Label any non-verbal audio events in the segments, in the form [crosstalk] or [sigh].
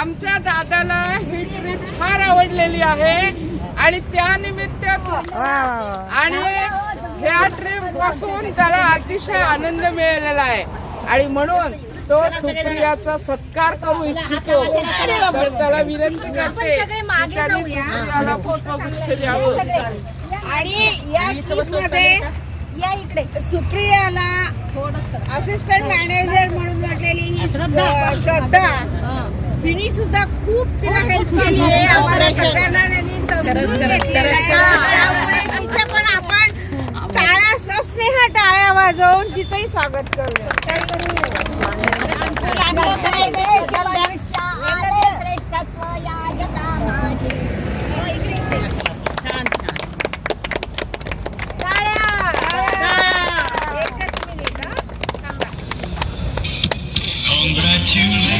आमच्या दादाला ही ट्रिप फार आवडलेली आहे आणि त्यानिमित्त आणि ह्या ट्रिपपासून त्याला अतिशय आनंद मिळालेला आहे. आणि म्हणून तो सुप्रियाचा सत्कार करू इच्छितो. तर त्याला विनंती करते सुप्रियाला फोटो द्यावं. आणि या ट्रिपमध्ये या इकडे सुप्रियाला असिस्टंट मॅनेजर म्हणून म्हटलेली ही श्रद्धा. तिने सुद्धा खूप तिला हेल्प केली आहे. आम्हाला सगळ्यांना त्यांनी समजून घेतलेलं आहे. त्यामुळे तिचं पण आपण टाळ्या सस्नेह टाळ्या वाजवून तिचंही स्वागत या सगळेजण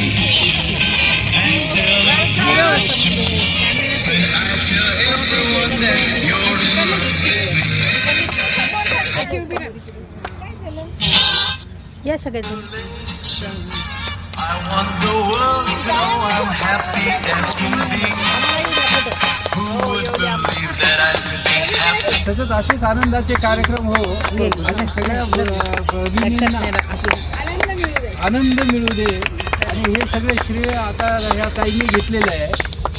I be happy? सतत असेच आनंदाचे कार्यक्रम हो. आणि सगळ्या भगिनींना आनंद मिळू दे. आणि हे सगळे श्रेय आता ह्या ताईंनी घेतलेलं आहे.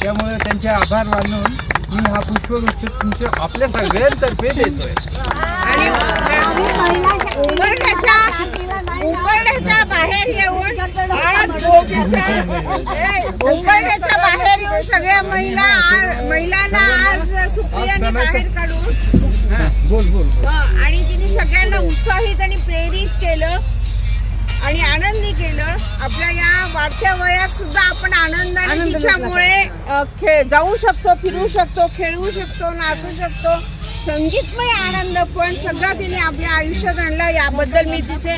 त्यामुळे त्यांचे आभार मानून मी हा पुष्पवृक्ष तुमच्या आपल्या सगळ्यांतर्फे देतोय. उमरण्याच्या बाहेर येऊन उमरण्याच्या बाहेर येऊन सगळ्या महिला महिलांना आज सुप्रियाने बाहेर काढून बोल बोल आणि तिने सगळ्यांना उत्साहित आणि प्रेरित केलं. आणि आनंदी केलं. आपल्या या वाढत्या वयात सुद्धा आपण आनंदाने तिच्यामुळे अ, खे जाऊ शकतो फिरू शकतो खेळू शकतो नाचू शकतो. संगीतमय आनंद पण सगळं तिने आपल्या आयुष्यात आणलं. याबद्दल मी तिथे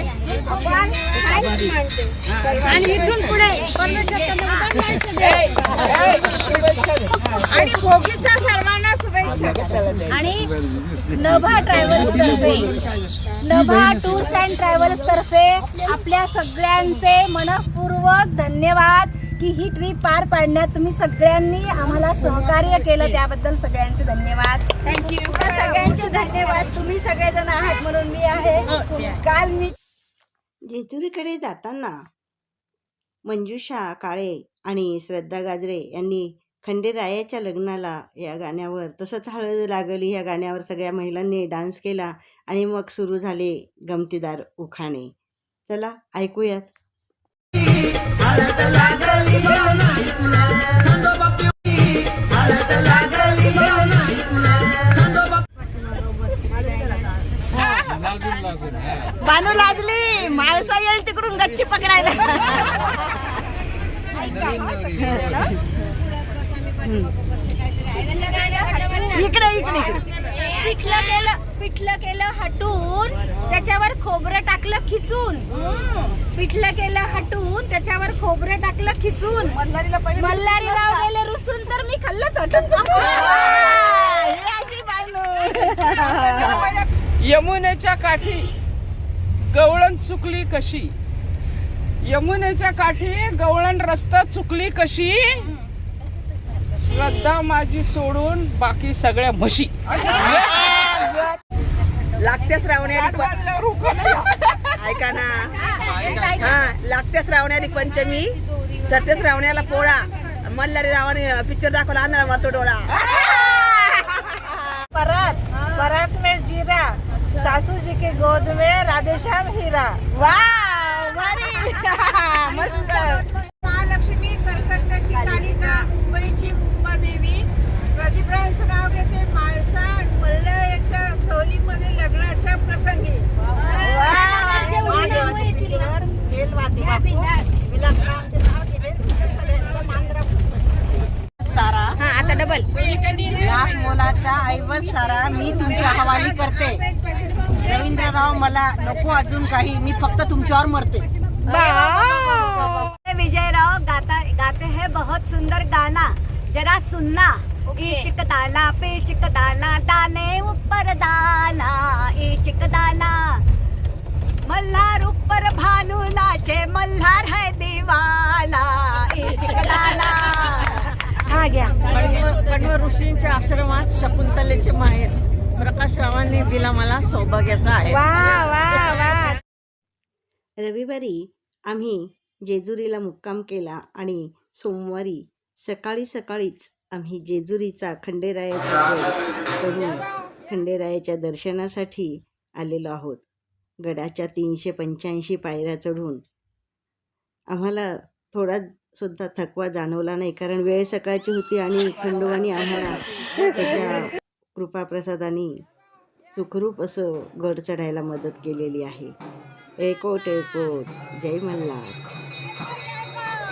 आपण थँक्स आणि इथून पुढे [laughs] आणि भोगीच्या सर्वांना शुभेच्छा. आणि नभा ट्रॅव्हल्स तर्फे नभा टूर्स अँड ट्रॅव्हल्स तर्फे आपल्या सगळ्यांचे मनपूर्वक धन्यवाद की ही ट्रिप पार पाडण्यात तुम्ही सगळ्यांनी आम्हाला सहकार्य केलं त्याबद्दल सगळ्यांचे धन्यवाद. थँक्यू सगळ्यांचे धन्यवाद. तुम्ही सगळेजण आहात म्हणून मी आहे. काल मी जेजुरीकडे जाताना मंजुषा काळे आणि श्रद्धा गाजरे यांनी खंडेरायाच्या लग्नाला या गाण्यावर तसंच हळद लागली या गाण्यावर सगळ्या महिलांनी डान्स केला आणि मग सुरू झाले गमतीदार उखाणे. चला ऐकूयात. हा. बानू लाजली माळसा येईल तिकडून गच्ची पकडायला. इकडे इकडे पिठलं केलं पिठलं केलं हटून त्याच्यावर खोबरं टाकलं खिसून. पिठलं केलं हटून त्याच्यावर खोबरं टाकलं खिसून. मल्हारी राव गेले रुसून तर मी खाल्लं चटून. [laughs] यमुनेच्या काठी गवळण चुकली कशी? यमुनेच्या काठी गवळण रस्ता चुकली कशी? श्रद्धा माझी सोडून बाकी सगळ्या म्हशी. लागते श्रावणारी ऐका ना. हा लागते श्रावणारी पंचमी. सत्य श्रावण्याला पोळा. मल्हारी रावाने पिक्चर दाखवला आंधळा मारतो डोळा. परत परत में जीरा सासू जी के गोद में राधेश्याम हीरा. वाह! करते रवींद्रराव मला नको अजून काही. मी फक्त तुमच्यावर मरते. विजयराव गाता गाते हैं बहुत सुंदर गाना. जरा सुनना. इचिक दाना पिचिक दाना दाने ऊपर दाना. इचिक दाना. मल्हार ऊपर भानू नाचे मल्हार है दीवाना. इचिक दाना. घ्या. कण्व कण्व ऋषींच्या आश्रमात शकुंतलेचे माहेर. प्रकाश रावांनी दिला मला सौभाग्याचा आहे. वा रविवारी आम्ही जेजुरीला मुक्काम केला आणि सोमवारी सकाळी सकाळीच आम्ही जेजुरीचा खंडेरायाचा खंडेरायाच्या दर्शनासाठी आलेलो आहोत. गडाच्या तीनशे पंच्याऐंशी पायऱ्या चढून. आम्हाला थोडा सुद्धा थकवा जाणवला नाही कारण वेळ सकाळची होती आणि खंडोबानी आम्हाला त्याच्या कृपाप्रसादाने सुखरूप असं गड चढायला मदत केलेली आहे. एकोट एकोट. जय मल्हार.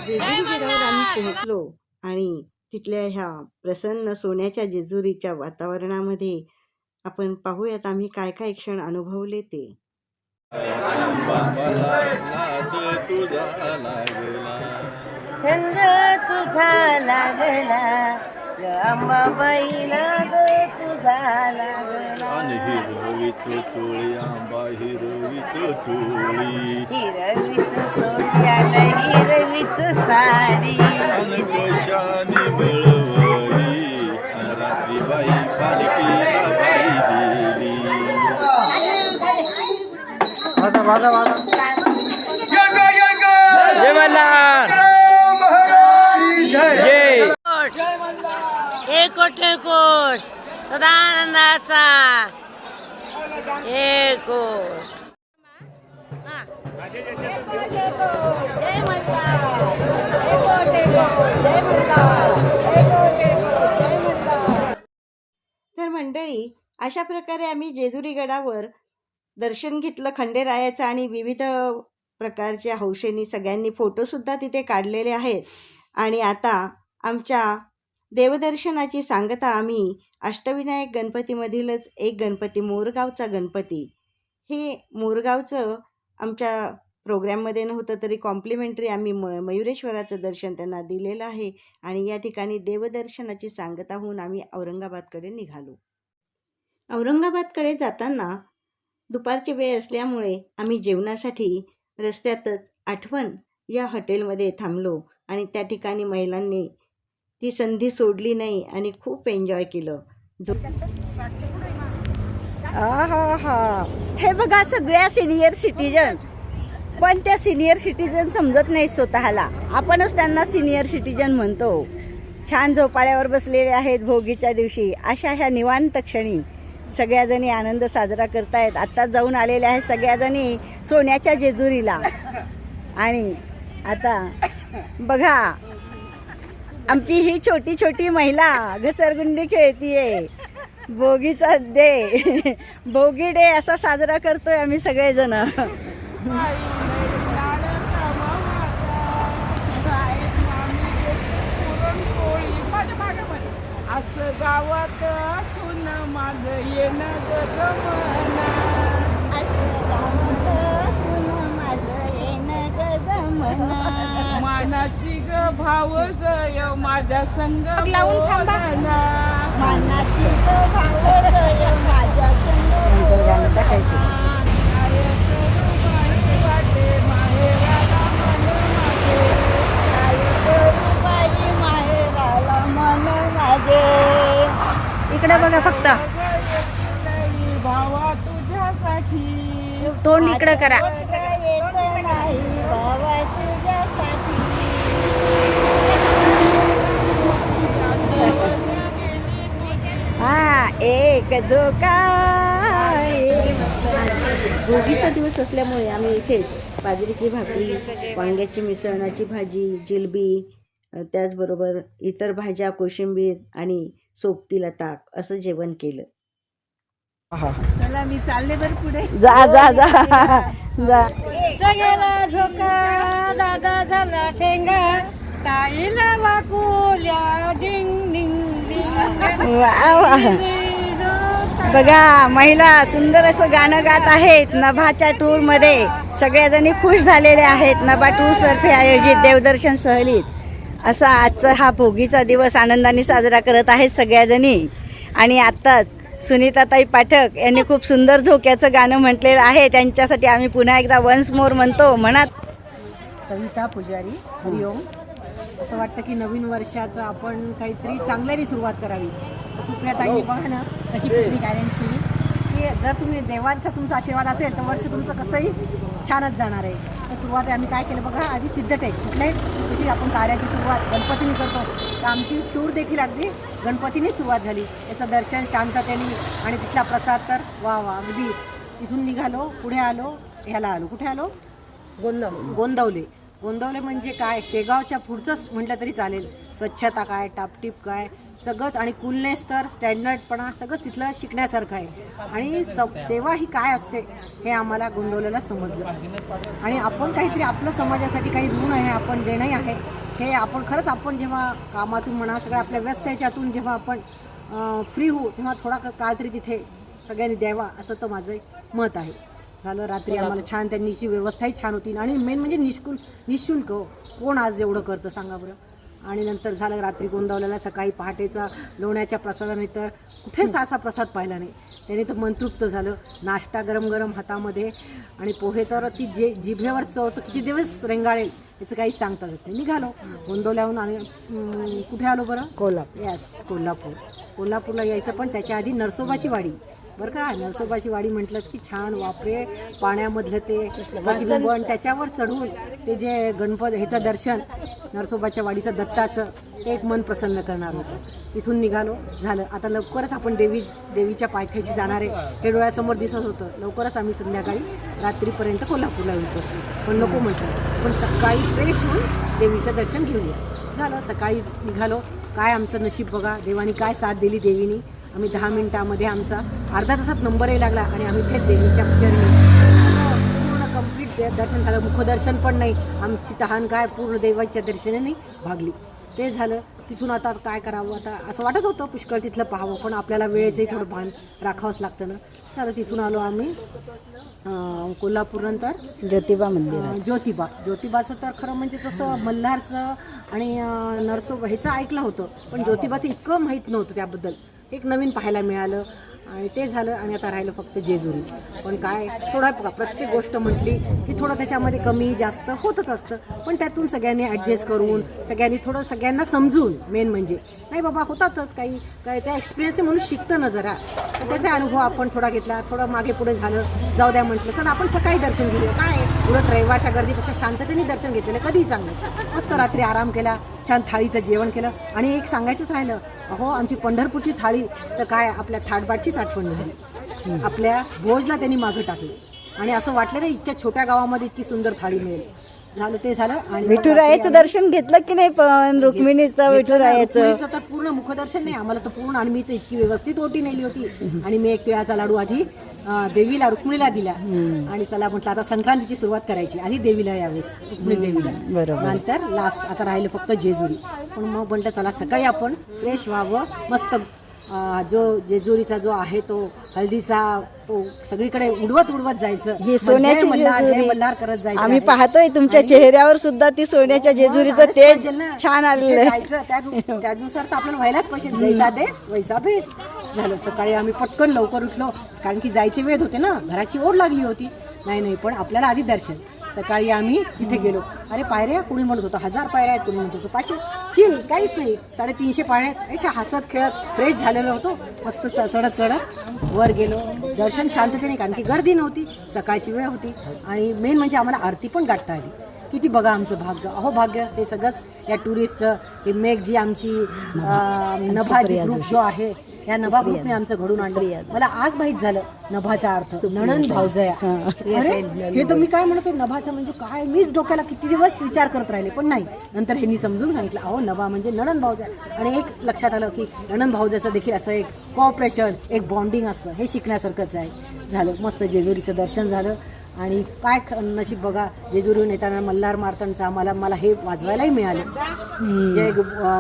जेजुरी गडावर आम्ही पोहोचलो आणि तिथल्या ह्या प्रसन्न सोन्याच्या जेजुरीच्या वातावरणामध्ये आपण पाहूयात आम्ही काय काय क्षण अनुभवले ते. छंद तुझा लागला. ग अंबाबाईला ग तुझा लागला आणि हिरवीच चोळी आंबा हिरवीच चोळी हिरवीच चोरी आलं हिरवीच सारी कशाने मिळवली रात्री बाई पालखीला बाई दिली एकोट सदानंदाचा। एकोट तर मंडळी अशा प्रकारे आम्ही जेजुरी गडावर दर्शन घेतलं खंडेरायाचं आणि विविध प्रकारच्या हौशेनी सगळ्यांनी फोटोसुद्धा तिथे काढलेले आहेत. आणि आता आमच्या देवदर्शनाची सांगता आम्ही अष्टविनायक गणपतीमधीलच एक गणपती मोरगावचा गणपती. हे मोरगावचं आमच्या प्रोग्रॅममध्ये नव्हतं तरी कॉम्प्लिमेंटरी आम्ही म मयुरेश्वराचं दर्शन त्यांना दिलेलं आहे आणि या ठिकाणी देवदर्शनाची सांगता होऊन आम्ही औरंगाबादकडे निघालो. औरंगाबादकडे जाताना दुपारची वेळ असल्यामुळे आम्ही जेवणासाठी रस्त्यातच आठवण या हॉटेलमध्ये थांबलो आणि त्या ठिकाणी महिलांनी ती संधी सोडली नाही आणि खूप एन्जॉय केलं. जो आहाहा. हे. बघा सगळ्या सिनियर सिटीजन पण त्या सिनियर सिटीजन समजत नाही स्वतःला. आपणच त्यांना सिनियर सिटीजन म्हणतो. छान झोपाळ्यावर बसलेले आहेत भोगीच्या दिवशी. अशा ह्या निवांत क्षणी सगळ्याजणी आनंद साजरा करतायत. आत्ताच जाऊन आलेल्या आहेत सगळ्याजणी सोन्याच्या जेजुरीला. आणि आता बघा आमची ही छोटी छोटी महिला घसरगुंडी खेळतीये. भोगीचा डे भोगी डे असा साजरा करतोय आम्ही सगळेजण. असं गावात असून माझ येणं जय माझ्या संग लावून थांबा. बोलना. गाणं टाकायचं वाटे माहेराला मन इकडे बघा फक्त माझे. भावा तुझ्यासाठी तोंड इकडं करा एक झोका भोगीचा दिवस असल्यामुळे आम्ही इथेच बाजरीची भाकरी वांग्याची मिसळणाची भाजी जिलबी त्याचबरोबर इतर भाज्या कोशिंबीर आणि सोबतीला ताक असं जेवण केलं. चला मी चालले बरं पुढे. जा जा जा. जा. सगळ्याला झोका दादा झाला ठेंगा. ताईला वाकुल्या डिंग डिंग डिंग वा वा बघा महिला सुंदर असं गाणं गात आहेत नभाच्या टूरमध्ये. सगळ्याजणी खुश झालेले आहेत. नभा टूर्स तर्फे आयोजित देवदर्शन सहलीत. असा आजचा हा भोगीचा दिवस आनंदाने साजरा करत आहेत सगळ्याजणी. आणि आत्ताच सुनीताताई पाठक यांनी खूप सुंदर झोक्याचं गाणं म्हटलेलं आहे. त्यांच्यासाठी आम्ही पुन्हा एकदा वन्स मोर म्हणतो. म्हणत सविता पुजारी हरिओम. असं वाटतं की नवीन वर्षाचं आपण काहीतरी चांगल्याने सुरुवात करावी. सुप्रियाताईंनी बघा ना कशी पिकनिक अरेंज केली. की जर तुम्ही देवांचा तुमचा आशीर्वाद असेल तर वर्ष तुमचं कसंही छानच जाणार आहे. तर सुरुवात आम्ही काय केलं बघा आधी सिद्धटेक. कुठले? जशी आपण कार्याची सुरुवात गणपतीने करतो तर आमची टूर देखील अगदी गणपतीने सुरुवात झाली. याचं दर्शन शांततेने आणि तिथला प्रसाद तर वा वा अगदी इथून निघालो पुढे आलो ह्याला आलो. कुठे आलो? गोंदवले. गोंदवले. गोंदवले म्हणजे काय? शेगावच्या पुढचंच म्हटलं तरी चालेल. स्वच्छता काय टापटीप काय? सगळंच आणि कुलनेस तर स्टँडर्डपणा सगळंच तिथलं शिकण्यासारखं आहे. आणि स सेवा ही काय असते हे आम्हाला गोंदवलेला समजलं. आणि आपण काहीतरी आपलं समाजासाठी काही ऋण आहे आपण देणंही आहे. हे आपण खरंच आपण जेव्हा कामातून म्हणा सगळ्या आपल्या व्यस्त ह्याच्यातून जेव्हा आपण फ्री होऊ तेव्हा थोडा क- काळ तरी तिथे सगळ्यांनी द्यावा असं तर माझं मत आहे. झालं. रात्री आम्हाला छान त्यांनीची व्यवस्थाही छान होती. आणि मेन म्हणजे निष्कुल निशुल्क. कोण आज एवढं करतं सांगा बरं. आणि नंतर झालं रात्री गोंदावलेला सकाळी पहाटेचा लोण्याच्या प्रसादानंतर कुठेच असा प्रसाद पाहिला नाही. त्याने तर मन तृप्त झालं. नाश्ता गरम गरम हातामध्ये आणि पोहे तर ती जे जिभेवर चव तर किती दिवस रेंगाळेल याचं काही सांगता येत नाही. निघालो. गोंदवल्याहून आणि कुठे आलो बरं? कोल्हापूर. यस कोल्हापूर. कोल्हापूरला यायचं पण त्याच्या आधी नरसोबाची वाडी. बरं का? नरसोबाची वाडी म्हटलं की छान वापरे पाण्यामधलं ते प्रतिबिंब आणि त्याच्यावर चढून ते जे गणपत ह्याचं दर्शन नरसोबाच्या वाडीचं दत्ताचं ते एक मन प्रसन्न करणार होतं. तिथून निघालो झालं. आता लवकरच आपण देवी देवीच्या पायथ्याशी जाणार हे डोळ्यासमोर दिसत होतं. लवकरच आम्ही संध्याकाळी रात्रीपर्यंत कोल्हापूरला येऊन पोचलो पण नको म्हटलं. पण सकाळी फ्रेश होऊन देवीचं दर्शन घेऊया. झालं. सकाळी निघालो. काय आमचं नशीब बघा. देवानी काय साथ दिली देवीनी. आम्ही दहा मिनिटामध्ये आमचा अर्धा तासात नंबरही लागला आणि आम्ही थेट देवीच्या चरणी पूर्ण कंप्लीट दर्शन झालं. मुखदर्शन पण नाही. आमची तहान काय? पूर्ण देवाच्या दर्शनाने भागली. ते झालं. तिथून आता काय करावं? आता असं वाटत होतं पुष्कळ तिथलं पाहावं पण आपल्याला वेळेचंही थोडं भान राखावंच लागतं ना. झालं तिथून आलो आम्ही कोल्हापूरनंतर ज्योतिबा मंदिर ज्योतिबा. ज्योतिबाचं तर खरं म्हणजे तसं मल्हारचं आणि नरसो ह्याचं ऐकलं होतं पण ज्योतिबाचं इतकं माहीत नव्हतं त्याबद्दल. एक नवीन पाहायला मिळालं आणि ते झालं आणि आता राहिलं फक्त जेजुरी. पण काय थोडं बघा प्रत्येक गोष्ट म्हटली की थोडं त्याच्यामध्ये कमी जास्त होतच असतं. पण त्यातून सगळ्यांनी ॲडजस्ट करून सगळ्यांनी थोडं सगळ्यांना समजून मेन म्हणजे. नाही बाबा होतातच काही काय त्या एक्सपिरियन्स म्हणून शिकतं ना जरा. तर त्याचा अनुभव आपण थोडा घेतला थोडं मागे पुढे झालं जाऊ द्या म्हटलं. तर आपण सकाळी दर्शन घेऊया. काय उलट रविवारच्या गर्दीपेक्षा शांततेने दर्शन घेतलेलं कधीही चांगलं. मस्त रात्री आराम केला छान थाळीचं जेवण केलं. आणि एक सांगायचंच राहिलं अहो आमची पंढरपूरची थाळी तर काय आपल्या थाटबाटचीच आठवण झाली. आपल्या भोजला त्यांनी मागं टाकली. आणि असं वाटलं ना इतक्या छोट्या गावामध्ये इतकी सुंदर थाळी मिळेल. झालं ते झालं आणि विठुरायाचं दर्शन घेतलं की नाही पण रुक्मिणीचं विठुरायाचं? रुक्मिणीचं तर पूर्ण मुखदर्शन नाही आम्हाला तर पूर्ण आणि मी तर इतकी व्यवस्थित ओटी नेली होती. आणि मी एक तिळाचा लाडू आधी अं, देवीला रुक्मिणीला दिला. आणि चला म्हटलं आता संक्रांतीची सुरुवात करायची. आधी देवीला यावेळेस रुक्मिणी देवीला. बरोबर. नंतर लास्ट आता राहिलं फक्त जेजुरी. पण मग म्हटलं चला सकाळी आपण फ्रेश व्हावं मस्त जो जेजुरीचा जो आहे तो हल्दीचा तो सगळीकडे उडवत उडवत जायचं. ही सोन्याची जय मल्हार जय जेजुरी. मल्हार करत जायचं आम्ही आहे. पाहतोय तुमच्या चेहऱ्यावर सुद्धा ती सोन्याच्या जेजुरीचं झालंच तेज पाहिजे ना. छान आलेलं तिथे आहे. जायचं, त्या- त्यानुसार तर आपल्याला व्हायलाच पाहिजे. जैसा देश वैसा भेस झालं सकाळी आम्ही पटकन लवकर उठलो कारण की जायचे वेळ होते ना. घराची ओढ लागली होती. नाही नाही पण आपल्याला आधी दर्शन. सकाळी आम्ही तिथे गेलो. अरे पायऱ्या? कुणी म्हणत होतं हजार पायऱ्या आहेत कुणी म्हणत होतं पाचशे. चिल काहीच नाही. साडेतीनशे पायऱ्या अशा हसत खेळत फ्रेश झालेलो होतो. मस्त चढत चढत वर गेलो. दर्शन शांततेने कारण की गर्दी नव्हती. सकाळची वेळ होती. आणि मेन म्हणजे आम्हाला आरती पण गाठता आली. किती बघा आमचं भाग्य. अहो भाग्य हे सगळंच या टुरिस्टचं हे मेघ जी आमची नभाजी ग्रुप जो आहे या नभा ग्रुपने आमचं घडून आणलं. मला आज माहीत झालं नभाचा अर्थ. नणन भावजया अरे हे तर मी काय म्हणतो नभाचं म्हणजे काय? मीच डोक्याला किती दिवस विचार करत राहिले पण नाही. नंतर ह्यांनी समजून सांगितलं अहो नभा म्हणजे नणन भावजया आणि एक लक्षात आलं की नणन भावजाचं देखील असं एक कॉपरेशन एक बॉन्डिंग असतं. हे शिकण्यासारखंच आहे. झालं. मस्त जेजुरीचं दर्शन झालं. आणि काय नशीब बघा जेजुरीहून येताना मल्हार मार्तंडचं आम्हाला मला हे वाजवायलाही मिळालं. जय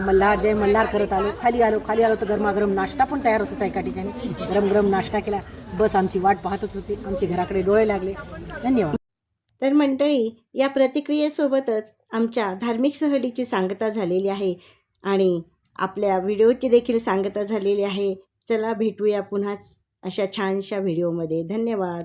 मल्हार जय मल्हार करत आलो. खाली आलो खाली आलो तर गरमागरम नाश्ता पण तयार होत होता एका ठिकाणी. गरम गरम नाश्ता केला. बस आमची वाट पाहतच होती. आमच्या घराकडे डोळे लागले. धन्यवाद. तर मंडळी या प्रतिक्रियेसोबतच आमच्या धार्मिक सहलीची सांगता झालेली आहे आणि आपल्या व्हिडिओची देखील सांगता झालेली आहे. चला भेटूया पुन्हाच अशा छानशा व्हिडिओमध्ये. धन्यवाद.